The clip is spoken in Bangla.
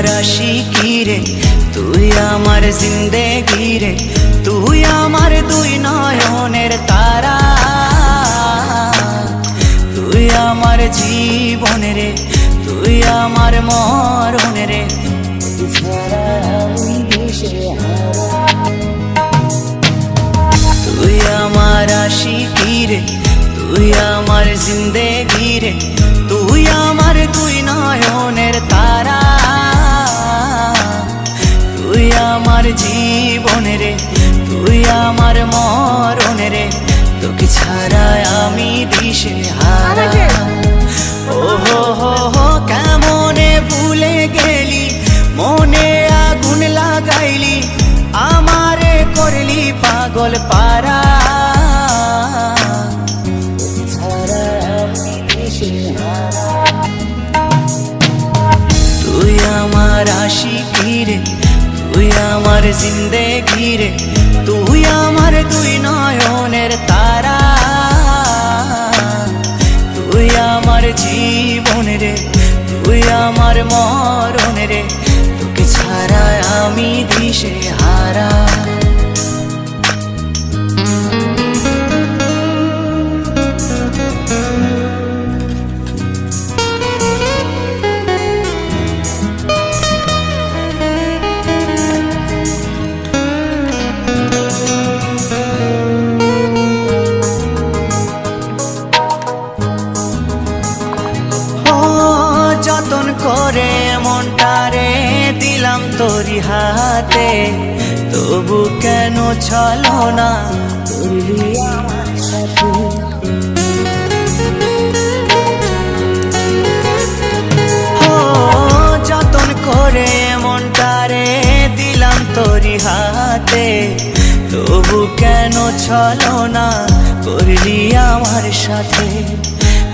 আমার আশিকি রে তুই আমার জিন্দেগি রে, তুই আমার দুই নয়নের তারা। তুই আমার জীবন রে, তুই আমার মরণ রে। তুই আমার আশিকি রে, তুই আমার জিন্দেগি জীবন রে তুই আমার মরণ রে তোকে ছাড়া আমি দিশে হারা। ও হো হো হো কেমনে ভুলে গেলি? মনে আগুন লাগাইলি আমারে করলি পাগল পারা আমি তুই আমার আশিকি রে তুই আমার জিন্দেগি রে, তুই আমার দুই নয়নের তারা। তুই আমার জীবন রে, তুই আমার মরণ রে, তোকে ছাড়া আমি দিশে হারা। তোরি হাতে তবু কেন চলো না? করলি আমার সাথে। ও যতন করে মনটারে দিলাম তোরি হাতে তবু কেন চলো না? করলি আমার সাথে।